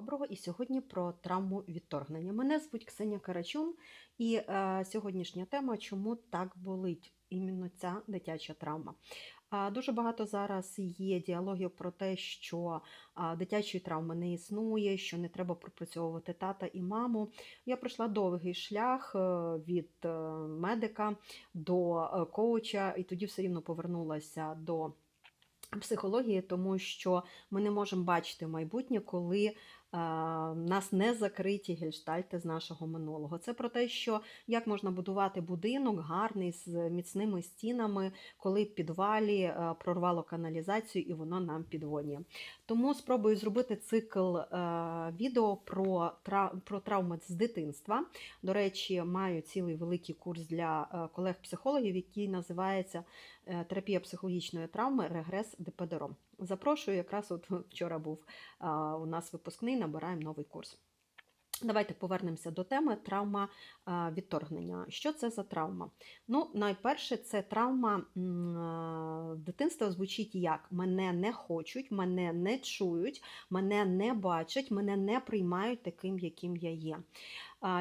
доброго! І сьогодні про травму відторгнення. Мене звуть Ксенія Карачун, і е, сьогоднішня тема чому так болить іменно ця дитяча травма. Дуже багато зараз є діалогів про те, що дитячої травми не існує, що не треба пропрацьовувати тата і маму. Я пройшла довгий шлях е, від е, медика до е, коуча, і тоді все рівно повернулася до психології, тому що ми не можемо бачити майбутнє, коли нас не закриті гельштальти з нашого минулого. Це про те, що як можна будувати будинок гарний з міцними стінами, коли в підвалі прорвало каналізацію і воно нам підводює. Тому спробую зробити цикл відео про, про травми з дитинства. До речі, маю цілий великий курс для колег-психологів, який називається е, терапія психологічної травми Регрес ДПДРО. Запрошую, якраз от вчора був у нас випускний, набираємо новий курс. Давайте повернемося до теми травма відторгнення. Що це за травма? Ну, найперше, це травма дитинства звучить як мене не хочуть, мене не чують, мене не бачать, мене не приймають таким, яким я є.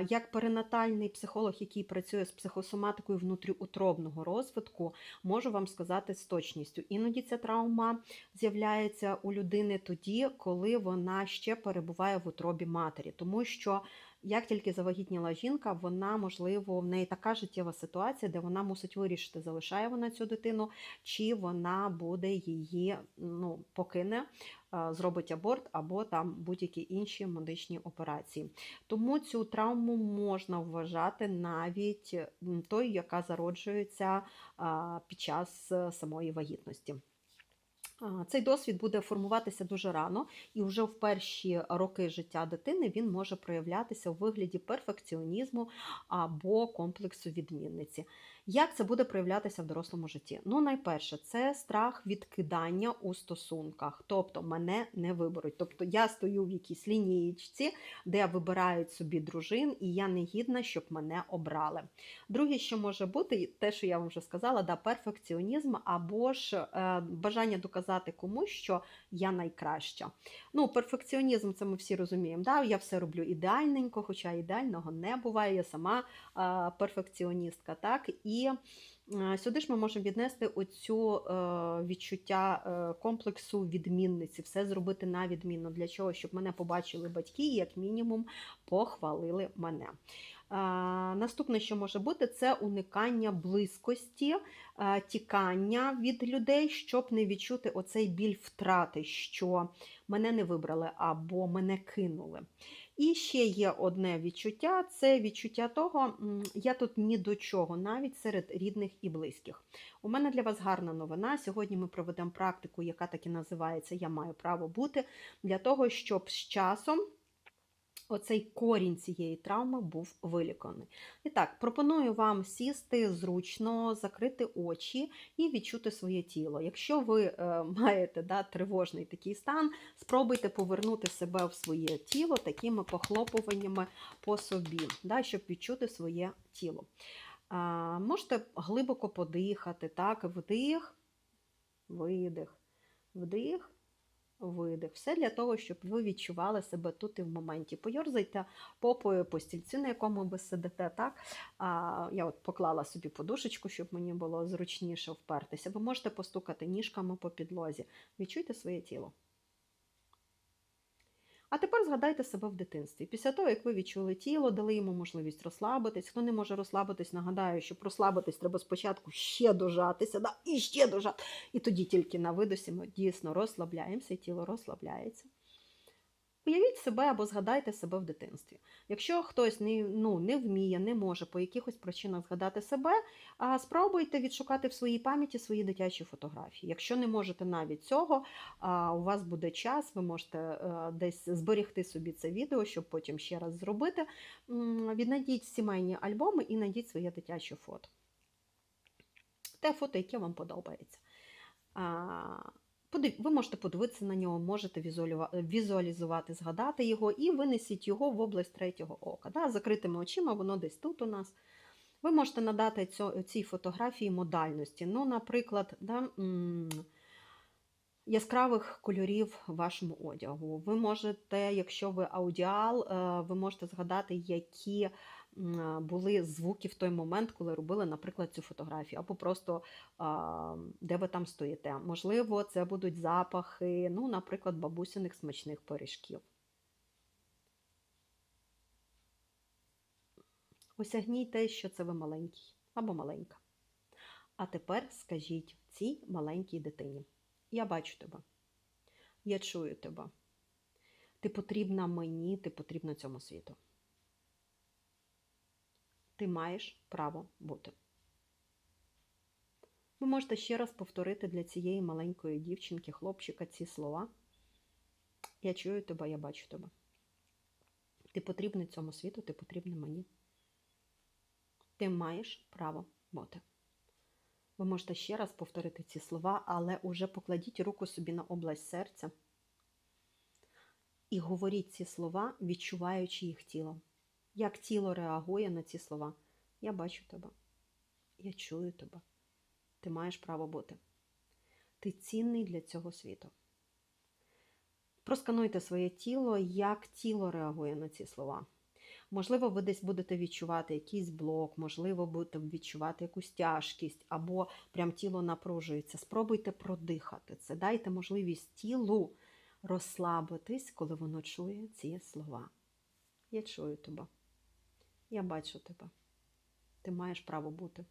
Як перинатальний психолог, який працює з психосоматикою внутріутробного розвитку, можу вам сказати з точністю. Іноді ця травма з'являється у людини тоді, коли вона ще перебуває в утробі матері, тому що як тільки завагітніла жінка, вона, можливо, в неї така життєва ситуація, де вона мусить вирішити, залишає вона цю дитину, чи вона буде її ну, покине, зробить аборт або там будь-які інші медичні операції. Тому цю травму можна вважати навіть тою, яка зароджується під час е, самої вагітності. Цей досвід буде формуватися дуже рано, і вже в перші роки життя дитини він може проявлятися у вигляді перфекціонізму або комплексу відмінниці. Як це буде проявлятися в дорослому житті? Ну, найперше, це страх відкидання у стосунках, тобто мене не виберуть. Тобто я стою в якійсь лінієчці, де вибирають собі дружин, і я не гідна, щоб мене обрали. Друге, що може бути, те, що я вам вже сказала, да, перфекціонізм або ж е, бажання доказати комусь, що я найкраща. Ну, перфекціонізм, це ми всі розуміємо. Да? Я все роблю ідеальненько, хоча ідеального не буває. Я сама перфекціоністка. так, І е, сюди ж ми можемо віднести оцю е, відчуття е, комплексу відмінниці, все зробити на відмінно. Для чого? Щоб мене побачили батьки і, як мінімум, похвалили мене. Наступне, що може бути, це уникання близькості, е, тікання від людей, щоб не відчути оцей біль втрати, що мене не вибрали або мене кинули. І ще є одне відчуття це відчуття того, я тут ні до чого, навіть серед рідних і близьких. У мене для вас гарна новина. Сьогодні ми проведемо практику, яка так і називається Я маю право бути, для того, щоб з часом. Оцей корінь цієї травми був виліканий. І так, пропоную вам сісти зручно, закрити очі і відчути своє тіло. Якщо ви е, маєте да, тривожний такий стан, спробуйте повернути себе в своє тіло такими похлопуваннями по собі, да, щоб відчути своє тіло. А, можете глибоко подихати, так, вдих, видих, вдих. Видих. Все для того, щоб ви відчували себе тут і в моменті. Пойорзайте попою по стільці, на якому ви сидите. так? А, Я от поклала собі подушечку, щоб мені було зручніше впертися. Ви можете постукати ніжками по підлозі. Відчуйте своє тіло. А тепер згадайте себе в дитинстві. Після того, як ви відчули тіло, дали йому можливість розслабитись. Хто не може розслабитись, нагадаю, що розслабитись треба спочатку ще дожатися, да, і ще дожати. І тоді тільки на видосі ми дійсно розслабляємося, і тіло розслабляється. Уявіть себе або згадайте себе в дитинстві. Якщо хтось не, ну, не вміє, не може по якихось причинах згадати себе, спробуйте відшукати в своїй пам'яті свої дитячі фотографії. Якщо не можете навіть цього, у вас буде час, ви можете е, десь зберегти собі це відео, щоб потім ще раз зробити. Віднайдіть сімейні альбоми і знайдіть своє дитяче фото. Те фото, яке вам подобається. Ви можете подивитися на нього, можете візуалізувати, згадати його і винесіть його в область третього ока. Да? Закритими очима, воно десь тут у нас. Ви можете надати цій фотографії модальності. Ну, наприклад, да, яскравих кольорів вашому одягу. Ви можете, якщо ви аудіал, е, ви можете згадати, які були звуки в той момент, коли робили, наприклад, цю фотографію, або просто де ви там стоїте. Можливо, це будуть запахи, ну, наприклад, бабусиних смачних пиріжків. Осягніть те, що це ви маленький або маленька. А тепер скажіть цій маленькій дитині: Я бачу тебе, я чую тебе. Ти потрібна мені, ти потрібна цьому світу. Ти маєш право бути. Ви можете ще раз повторити для цієї маленької дівчинки, хлопчика ці слова. Я чую тебе, я бачу тебе. Ти потрібний цьому світу, ти потрібний мені. Ти маєш право бути. Ви можете ще раз повторити ці слова, але уже покладіть руку собі на область серця і говоріть ці слова, відчуваючи їх тілом. Як тіло реагує на ці слова? Я бачу тебе, я чую тебе. Ти маєш право бути. Ти цінний для цього світу. Проскануйте своє тіло, як тіло реагує на ці слова. Можливо, ви десь будете відчувати якийсь блок, можливо, будете відчувати якусь тяжкість, або прям тіло напружується. Спробуйте продихати це. Дайте можливість тілу розслабитись, коли воно чує ці слова. Я чую тебе. Я бачу тебе. Ти маєш право бути.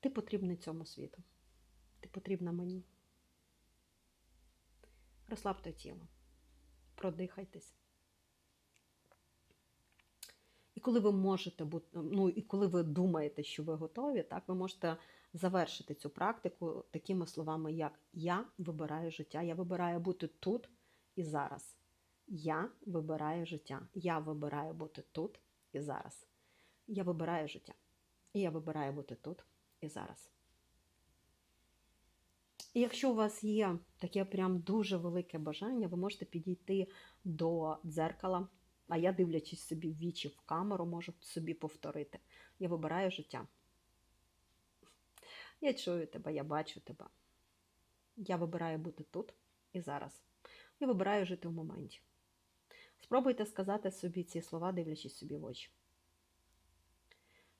Ти потрібний цьому світу. Ти потрібна мені. Розслабте тіло. Продихайтесь. І коли ви можете бути, ну і коли ви думаєте, що ви готові, так, ви можете завершити цю практику такими словами, як Я вибираю життя, я вибираю бути тут і зараз. Я вибираю життя. Я вибираю бути тут і зараз. Я вибираю життя. І я вибираю бути тут і зараз. І якщо у вас є таке прям дуже велике бажання, ви можете підійти до дзеркала. А я, дивлячись собі в вічі в камеру, можу собі повторити. Я вибираю життя. Я чую тебе, я бачу тебе. Я вибираю бути тут і зараз. Я вибираю жити в моменті. Спробуйте сказати собі ці слова, дивлячись собі в очі.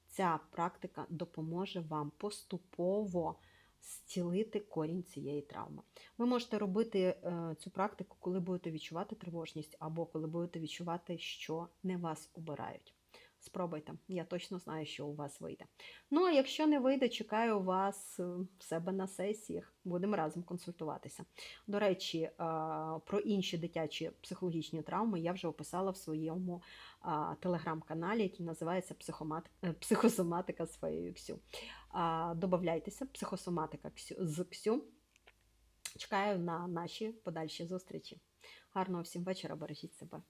Ця практика допоможе вам поступово зцілити корінь цієї травми. Ви можете робити е, цю практику, коли будете відчувати тривожність, або коли будете відчувати, що не вас обирають. Спробуйте, я точно знаю, що у вас вийде. Ну, а якщо не вийде, чекаю вас е, в себе на сесіях. Будемо разом консультуватися. До речі, е, про інші дитячі психологічні травми я вже описала в своєму е, телеграм-каналі, який називається Психосоматика своєю Ксю. Добавляйтеся, психосоматика з Ксю. Чекаю на наші подальші зустрічі. Гарного всім вечора, бережіть себе.